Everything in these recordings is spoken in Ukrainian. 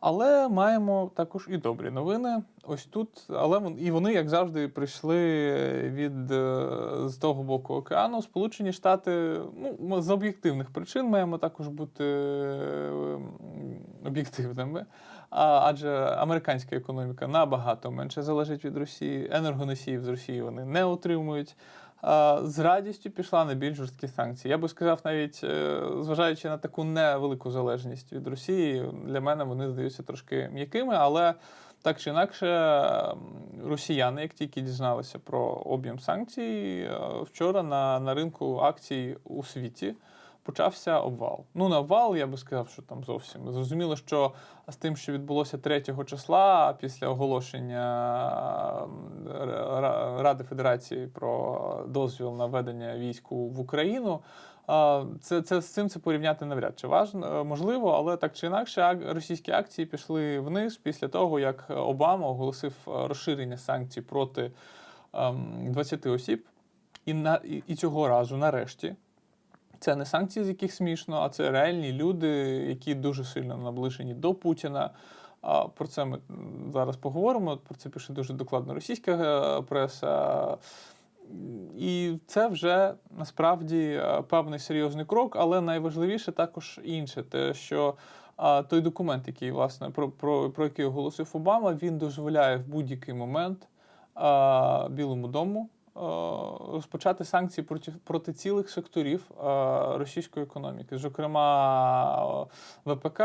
Але маємо також і добрі новини. Ось тут, але і вони, як завжди, прийшли від е, з того боку океану. Сполучені Штати, ну з об'єктивних причин маємо також бути е, об'єктивними. Адже американська економіка набагато менше залежить від Росії. Енергоносіїв з Росії вони не отримують. З радістю пішла на більш жорсткі санкції. Я би сказав, навіть е, зважаючи на таку невелику залежність від Росії, для мене вони здаються трошки м'якими, але так чи інакше, росіяни, як тільки дізналися про об'єм санкцій, е, вчора на, на ринку акцій у світі почався обвал. Ну, не обвал, я би сказав, що там зовсім зрозуміло, що з тим, що відбулося 3 числа після оголошення Ради Федерації про дозвіл на введення війську в Україну. Це, це з цим це порівняти навряд чи важно, можливо, але так чи інакше, ак- російські акції пішли вниз після того, як Обама оголосив е, розширення санкцій проти ем, 20 осіб. І, на, і цього разу, нарешті, це не санкції, з яких смішно, а це реальні люди, які дуже сильно наближені до Путіна. А про це ми зараз поговоримо. Про це пише дуже докладно російська е, преса. І це вже насправді е, певний серйозний крок, але найважливіше також інше, те, що той документ, який власне про, про, про який оголосив Обама, він дозволяє в будь-який момент а, Білому дому розпочати санкції проти, проти цілих секторів російської економіки, зокрема ВПК,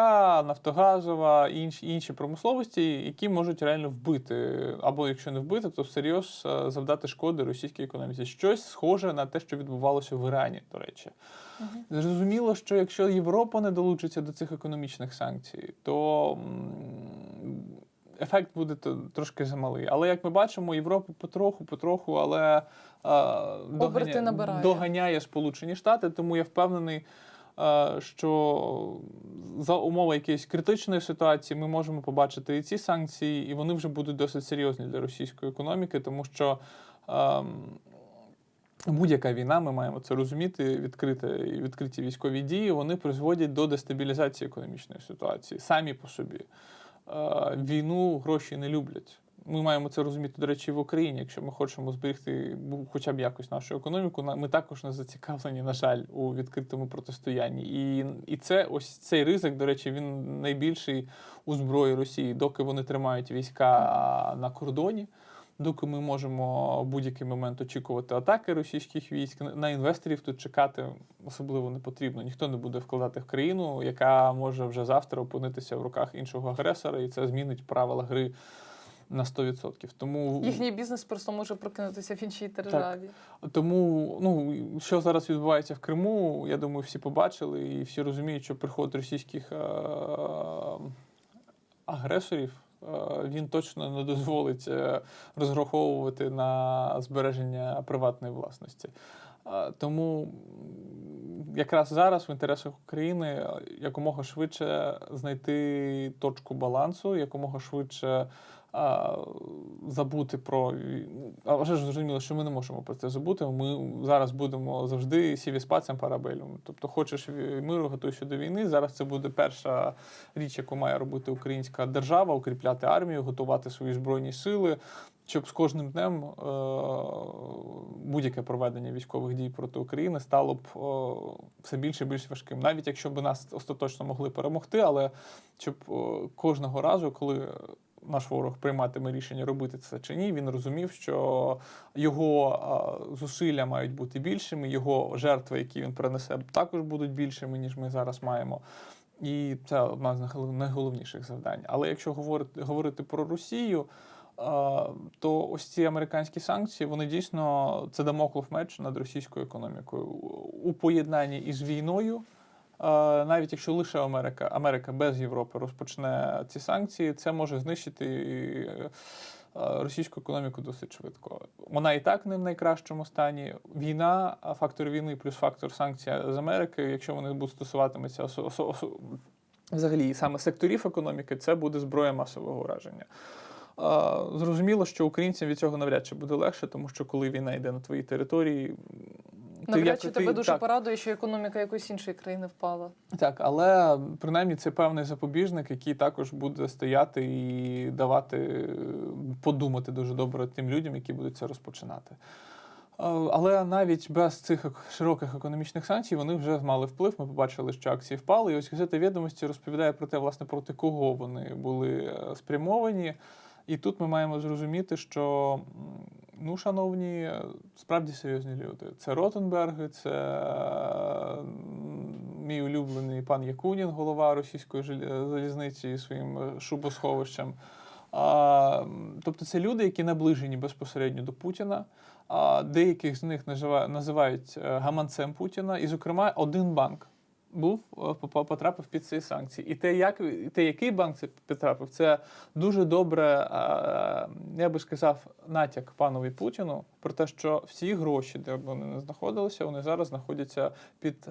Нафтогазова і інші, інші промисловості, які можуть реально вбити, або якщо не вбити, то всерйоз завдати шкоди російській економіці. Щось схоже на те, що відбувалося в Ірані, до речі. Зрозуміло, що якщо Європа не долучиться до цих економічних санкцій, то ефект буде трошки замалий. Але як ми бачимо, Європа потроху, потроху, але Оберти набирає. доганяє Сполучені Штати, тому я впевнений. е, Що за умови якоїсь критичної ситуації ми можемо побачити і ці санкції, і вони вже будуть досить серйозні для російської економіки, тому що ем, Будь-яка війна, ми маємо це розуміти, відкриті, відкриті військові дії, вони призводять до дестабілізації економічної ситуації самі по собі. Е, Війну гроші не люблять. Ми маємо це розуміти, до речі, в Україні. Якщо ми хочемо зберегти хоча б якось нашу економіку, ми також не зацікавлені, на жаль, у відкритому протистоянні. І, і це ось цей ризик, до речі, він найбільший у зброї Росії, доки вони тримають війська на кордоні. Доки ми можемо в будь-який момент очікувати атаки російських військ, на інвесторів тут чекати особливо не потрібно. Ніхто не буде вкладати в країну, яка може вже завтра опинитися в руках іншого агресора, і це змінить правила гри на 100%. Тому Їхній бізнес просто може прокинутися в іншій державі. тому, ну що зараз відбувається в Криму, я думаю, всі побачили і всі розуміють, що приход російських е- агресорів. Е, Він точно не дозволить е, розраховувати на збереження приватної власності. Е, Тому якраз зараз в інтересах України якомога швидше знайти точку балансу, якомога швидше а, забути про. А вже ж зрозуміло, що ми не можемо про це забути. Ми зараз будемо завжди сівіспацем парабелюм. Тобто, хочеш миру, готуйся до війни. Зараз це буде перша річ, яку має робити українська держава, укріпляти армію, готувати свої збройні сили. Щоб з кожним днем е, будь-яке проведення військових дій проти України стало б е, все більше і більш важким, навіть якщо б нас остаточно могли перемогти, але щоб е, кожного разу, коли наш ворог прийматиме рішення робити це чи ні, він розумів, що його зусилля мають бути більшими, його жертви, які він принесе, також будуть більшими, ніж ми зараз маємо. І це одна з найгол- найголовніших завдань. Але якщо говорити, говорити про Росію, то ось ці американські санкції, вони дійсно це дамоклов меч над російською економікою у поєднанні із війною. Навіть якщо лише Америка, Америка без Європи розпочне ці санкції, це може знищити е, е, російську економіку досить швидко. Вона і так не в найкращому стані. Війна, фактор війни плюс фактор санкцій з Америки, якщо вони будуть осо- взагалі саме секторів економіки, це буде зброя масового ураження. Зрозуміло, що українцям від цього навряд чи буде легше, тому що коли війна йде на твоїй території, Навряд чи ти- тебе дуже так, порадує, що економіка якоїсь іншої країни впала. Так, але принаймні це певний запобіжник, який також буде стояти і давати подумати дуже добре тим людям, які будуть це розпочинати. Е, Але навіть без цих широких економічних санкцій вони вже мали вплив. Ми побачили, що акції впали. І ось газета відомості розповідає про те, власне, проти кого вони були е, спрямовані. І тут ми маємо зрозуміти, що ну, шановні, справді серйозні люди. Це Ротенберги, це мій улюблений пан Якунін, голова російської залізниці зі своїм е, шубосховищем. А, тобто це люди, які наближені безпосередньо до Путіна. А деяких з них називають е, гаманцем Путіна. І, зокрема, один банк був е, потрапив під ці санкції. І те, як те, який банк це потрапив, це дуже добре, е, я би сказав, натяк панові Путіну про те, що всі гроші, де б вони не знаходилися, вони зараз знаходяться під.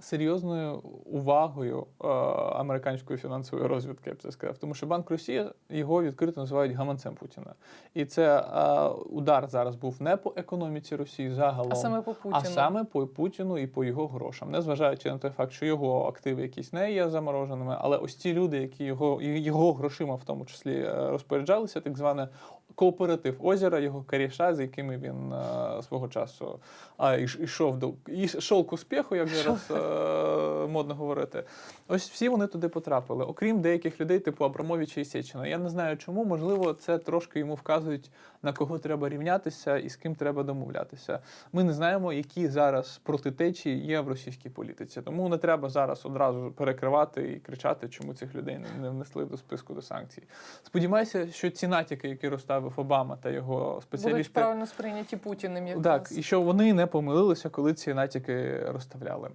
Е, Серйозною увагою е, американської фінансової розвідки, я б це сказав. Тому що Банк Росії його відкрито називають гаманцем Путіна. І це е, удар зараз був не по економіці Росії загалом, А саме по Путіну. а саме по Путіну і по його грошам, незважаючи на той факт, що його активи якісь не є замороженими, але ось ті люди, які його, його грошима в тому числі е, розпоряджалися, так зване кооператив озера, його коріша, з якими він е, свого часу іш- ішов до ішов к успіху, як зараз е, модно говорити. Ось всі вони туди потрапили, окрім деяких людей, типу Абрамовича і Сєчина. Я не знаю чому, можливо, це трошки йому вказують, на кого треба рівнятися і з ким треба домовлятися. Ми не знаємо, які зараз протитечії є в російській політиці. Тому не треба зараз одразу перекривати і кричати, чому цих людей не- не внесли до списку до санкцій. Сподіваюся, що ці натяки, які розставив Обама та його Будуть спеціалісти, правильно сприйняті Путіним якраз. так, і що вони не помилилися, коли ці натяки розставляли.